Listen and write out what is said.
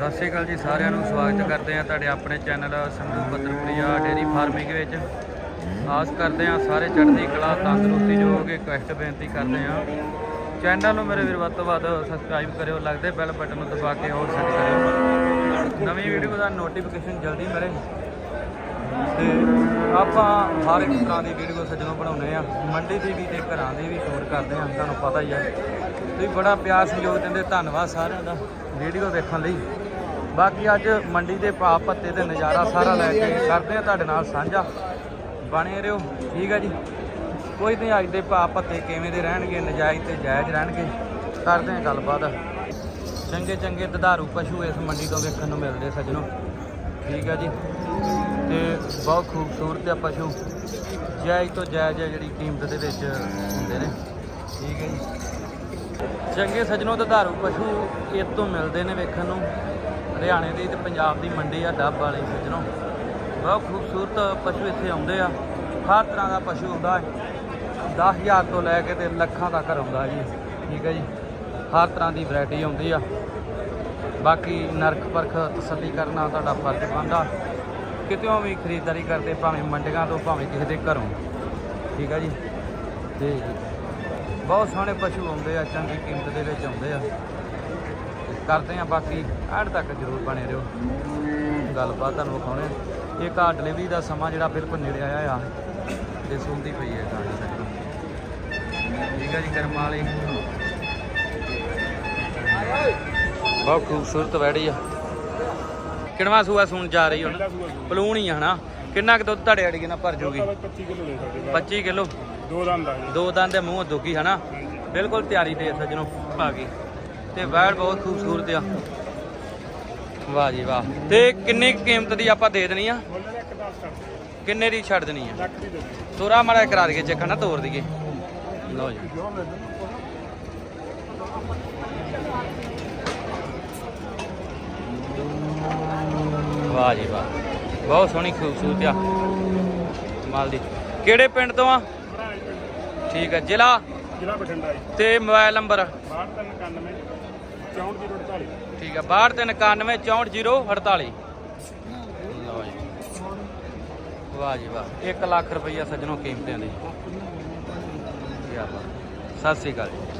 ਸਤਿ ਸ਼੍ਰੀ ਅਕਾਲ ਜੀ ਸਾਰਿਆਂ ਨੂੰ, ਸਵਾਗਤ ਕਰਦੇ ਹਾਂ ਤੁਹਾਡੇ ਆਪਣੇ ਚੈਨਲ ਸੰਧੂ ਪੱਤਰਪ੍ਰਿਆ ਡੇਰੀ ਫਾਰਮਿੰਗ ਵਿੱਚ। ਆਸ ਕਰਦੇ ਹਾਂ ਸਾਰੇ ਚੜ੍ਹਦੀ ਕਲਾ, ਤੰਦਰੁਸਤੀ ਜੋ ਹੋਗੇ ਬੇਨਤੀ ਕਰਦੇ ਹਾਂ। ਚੈਨਲ ਨੂੰ ਮੇਰੇ ਵੀਰ ਵੱਧ ਤੋਂ ਵੱਧ ਸਬਸਕ੍ਰਾਈਬ ਕਰਿਓ, ਲੱਗਦੇ ਬੈਲ ਬਟਨ ਨੂੰ ਦਬਾ ਕੇ ਹੋਰ ਸੈੱਟ ਕਰਿਓ। ਨਵੀਂ ਵੀਡੀਓ ਦਾ ਨੋਟੀਫਿਕੇਸ਼ਨ ਜਲਦੀ ਮਿਲੇ। ਤੇ ਆਪਾਂ ਹਰ ਇੱਕ ਤਰ੍ਹਾਂ ਦੀ ਵੀਡੀਓ ਸੱਜਣੋਂ ਬਣਾਉਂਦੇ ਆ ਮੰਡੀ ਦੀ ਵੀ ਤੇ ਘਰਾਂ ਦੀ ਵੀ ਸ਼ੂਟ ਕਰਦੇ ਆ ਤੁਹਾਨੂੰ ਪਤਾ ਹੀ ਆ। ਤੁਸੀਂ ਬੜਾ ਪਿਆਰ ਸਹਿਯੋਗ ਦਿੰਦੇ, ਧੰਨਵਾਦ ਸਾਰਿਆਂ ਦਾ। ਵੀਡੀਓ ਦੇਖਣ ਲਈ। ਬਾਕੀ ਅੱਜ ਮੰਡੀ ਦੇ ਭਾਅ ਪੱਤੇ ਤੇ ਨਜ਼ਾਰਾ ਸਾਰਾ ਲੈ ਕੇ ਕਰਦੇ ਆ ਤੁਹਾਡੇ ਨਾਲ ਸਾਂਝਾ। ਬਣੇ ਰਹੋ, ਠੀਕ ਹੈ ਜੀ? ਕੋਈ ਨਹੀਂ, ਅੱਜ ਦੇ ਭਾਅ ਪੱਤੇ ਕਿਵੇਂ ਦੇ ਰਹਿਣਗੇ, ਨਜਾਇਜ਼ ਤੇ ਜਾਇਜ਼ ਰਹਿਣਗੇ, ਕਰਦੇ ਆ ਗੱਲਬਾਤ। ਚੰਗੇ ਚੰਗੇ ਦੁਧਾਰੂ ਪਸ਼ੂ ਇਸ ਮੰਡੀ ਤੋਂ ਵੇਖਣ ਨੂੰ ਮਿਲਦੇ ਸੱਜਣੋ। ਠੀਕ ਹੈ ਜੀ? ਤੇ ਬਹੁਤ ਖੂਬਸੂਰਤ ਆ ਪਸ਼ੂ। ਜਾਇਜ਼ ਤੋਂ ਜਾਇਜ਼ ਆ ਜਿਹੜੀ ਕੀਮਤ ਦੇ ਵਿੱਚ ਹੁੰਦੇ ਨੇ। ਠੀਕ ਹੈ ਜੀ? ਚੰਗੇ ਸੱਜਣੋ ਦੁਧਾਰੂ ਪਸ਼ੂ ਇਹ ਤੋਂ ਮਿਲਦੇ ਨੇ ਵੇਖਣ ਨੂੰ। ਹਰਿਆਣੇ ਦੀ ਤੇ ਪੰਜਾਬ ਦੀ ਮੰਡੀ ਆ, ਡੱਬ ਵਾਲੀ ਸੱਜਣੋ ਬਹੁਤ ਖੂਬਸੂਰਤ ਪਸ਼ੂ ਇੱਥੇ ਆਉਂਦੇ ਆ। ਹਰ ਤਰ੍ਹਾਂ ਦਾ ਪਸ਼ੂ ਆਉਂਦਾ ਹੈ। 10000 ਤੋਂ ਲੈ ਕੇ ਤੇ ਲੱਖਾਂ ਤੱਕ ਆਉਂਦਾ ਜੀ। ਠੀਕ ਹੈ ਜੀ। ਹਰ ਤਰ੍ਹਾਂ ਦੀ ਵੈਰਾਈਟੀ ਆਉਂਦੀ ਆ। ਬਾਕੀ ਨਰਖ ਪਰਖ ਤਸੱਲੀ ਕਰਨਾ ਤੁਹਾਡਾ ਫਰਜ਼ ਬਣਦਾ। ਕਿਤੇੋਂ ਵੀ ਖਰੀਦਦਾਰੀ ਕਰਦੇ, ਭਾਵੇਂ ਮੰਡੀਆਂ ਤੋਂ, ਭਾਵੇਂ ਕਿਸੇ ਦੇ ਘਰੋਂ। ਠੀਕ ਆ ਜੀ। ਤੇ ਬਹੁਤ ਸੋਹਣੇ ਪਸ਼ੂ ਆਉਂਦੇ ਆ, ਚੰਗੀ ਕੀਮਤ ਦੇ ਵਿੱਚ ਆਉਂਦੇ ਆ। ਕਰਦੇ ਆ ਬਾਕੀ ਐਡ ਤੱਕ ਜ਼ਰੂਰ ਬਣੇ ਰਹੋ। ਗੱਲਬਾਤ ਤੁਹਾਨੂੰ ਵਿਖਾਉਣੇ। ਇਹ ਘਾਟ ਡਿਲੀਵਰੀ ਦਾ ਸਮਾਂ ਜਿਹੜਾ ਬਿਲਕੁਲ ਨੇੜੇ ਆਇਆ ਆ ਤੇ ਸੁਣਦੀ ਪਈ ਹੈ ਗਾੜੀ ਸਾਡੀ ਠੀਕ ਆ ਜੀ ਕਰਮ ਵਾਲੀ। ਬਹੁਤ ਖੂਬਸੂਰਤ ਵੈੜੀ ਆ। ਕਿਣਵਾ ਸੂਆ ਸੂਣ ਜਾ ਰਹੀ ਹੁਣ? ਪਲੂਣ ਹੀ ਆ ਹਨਾ? ਕਿੰਨਾ ਕੁ ਦੁੱਧ ਤੁਹਾਡੇ ਅੜੀਏ ਨਾਲ ਭਰ ਜੂਗੀ? 25 ਕਿਲੋ ਲੈ ਸਕਦੇ 25 ਕਿਲੋ? ਦੋ ਦੰਦ ਆ ਦੋ ਦੰਦ ਦੇ ਮੂੰਹ ਦੁੱਗੀ ਹਨਾ? ਬਿਲਕੁਲ ਤਿਆਰੀ ਤੇ ਸੱਜਣੋ ਆ ਗਈ। ਤੇ ਵੈੜ ਬਹੁਤ ਖੂਬਸੂਰਤ ਆ। ਵਾਹ ਜੀ ਵਾਹ। ਤੇ ਕਿੰਨੀ ਕੀਮਤ ਦੀ ਆਪਾਂ ਦੇ ਦੇਣੀ ਆ? ਬੋਲਣ ਇੱਕ 10 ਕਰ ਕਿੰਨੇ ਦੀ ਛੱਡ ਦੇਣੀ ਆ। ਤੋਰਾ ਮਾੜਾ ਕਰਾ ਦਈਏ ਚੈੱਕ ਨਾ ਤੋਰ ਦਈਏ। ਲਓ ਜੀ। ਵਾਹ ਜੀ ਵਾਹ। ਬਹੁਤ ਸੋਹਣੀ ਖੂਬਸੂਰਤ ਆ। ਮਾਲ ਦੀ। ਕਿਹੜੇ ਪਿੰਡ ਤੋਂ ਆ? ਠੀਕ ਹੈ ਜ਼ਿਲ੍ਹਾ? ਜ਼ਿਲ੍ਹਾ ਬਠਿੰਡਾ ਤੇ ਮੋਬਾਈਲ ਨੰਬਰ? 6291 6448 ਠੀਕ ਹੈ 6291 6448 ਲਓ ਜੀ। ਵਾਹ ਜੀ ਵਾਹ 1 ਲੱਖ ਰੁਪਈਆ ਸੱਜਣੋ ਕੀਮਤਾਂ ਦੀ। ਕੀ ਬਾਤ। ਸਤਿ ਸ੍ਰੀ ਅਕਾਲ ਜੀ।